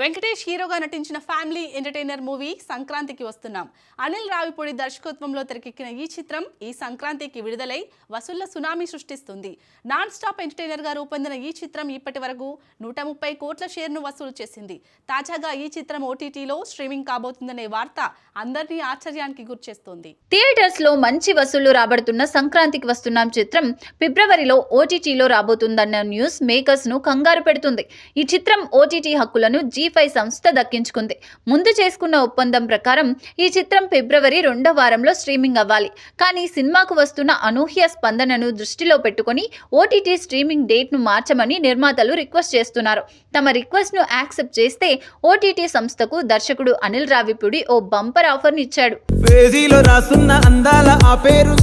వెంకటేష్ హీరోగా నటించిన family entertainer movie సంక్రాంతికి వస్తున్నాం. అనిల్ రావిపూడి దర్శకత్వంలో తెరకెక్కిన ఈ చిత్రం ఈ సంక్రాంతికి విడుదలై వసూళ్ళ సునామీ సృష్టిస్తుంది. నాన్ స్టాప్ ఎంటర్టైనర్గా రూపొందిన ఈ చిత్రం ఇప్పటి వరకు నూట ముప్పై కోట్ల షేర్ను వసూలు చేసింది. తాజాగా ఈ చిత్రం ఓటీటీలో స్ట్రీమింగ్ కాబోతుందనే వార్త అందరినీ ఆశ్చర్యానికి గురిచేస్తుంది థియేటర్స్లో మంచి వసూళ్ళు రాబడుతున్న సంక్రాంతికి వస్తున్నాం చిత్రం ఫిబ్రవరిలో ఓటీటీలో రాబోతుందన్న న్యూస్ మేకర్స్ను కంగారు పెడుతుంది. ఈ చిత్రం ఓటీటీ హక్కులను జీ ఫైవ్ సంస్థ దక్కించుకుంది. ముందు చేసుకున్న ఒప్పందం ప్రకారం ఈ చిత్రం ఫిబ్రవరి రెండో వారంలో స్ట్రీమింగ్ అవ్వాలి. కానీ సినిమాకు వస్తున్న అనూహ్య స్పందనను దృష్టిలో పెట్టుకొని ఓటీటీ స్ట్రీమింగ్ డేట్ను మార్చమని నిర్మాతలు రిక్వెస్ట్ చేస్తున్నారు. తమ రిక్వెస్ట్ను యాక్సెప్ట్ చేస్తే ఓటీటీ సంస్థకు దర్శకుడు అనిల్ రావిపూడి ఓ బంపర్ ఆఫర్ ఇచ్చాడు. పేజీలో రాసున్న అందాల ఆ పేరు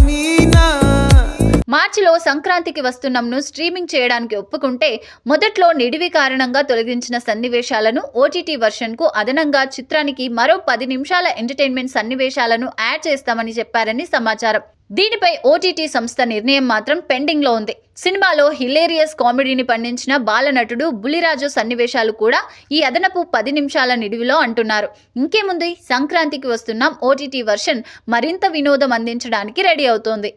మార్చిలో సంక్రాంతికి వస్తున్నంను స్ట్రీమింగ్ చేయడానికి ఒప్పుకుంటే మొదట్లో నిడివి కారణంగా తొలగించిన సన్నివేశాలను ఓటీటీ వర్షన్కు అదనంగా చిత్రానికి మరో పది నిమిషాల ఎంటర్టైన్మెంట్ సన్నివేశాలను యాడ్ చేస్తామని చెప్పారని సమాచారం. దీనిపై ఓటీటీ సంస్థ నిర్ణయం మాత్రం పెండింగ్లో ఉంది. సినిమాలో హిలేరియస్ కామెడీని పండించిన బాలనటుడు బులిరాజు సన్నివేశాలు కూడా ఈ అదనపు పది నిమిషాల నిడివిలో అంటున్నారు. ఇంకేముంది? సంక్రాంతికి వస్తున్న ఓటీటీ వర్షన్ మరింత వినోదం అందించడానికి రెడీ అవుతోంది.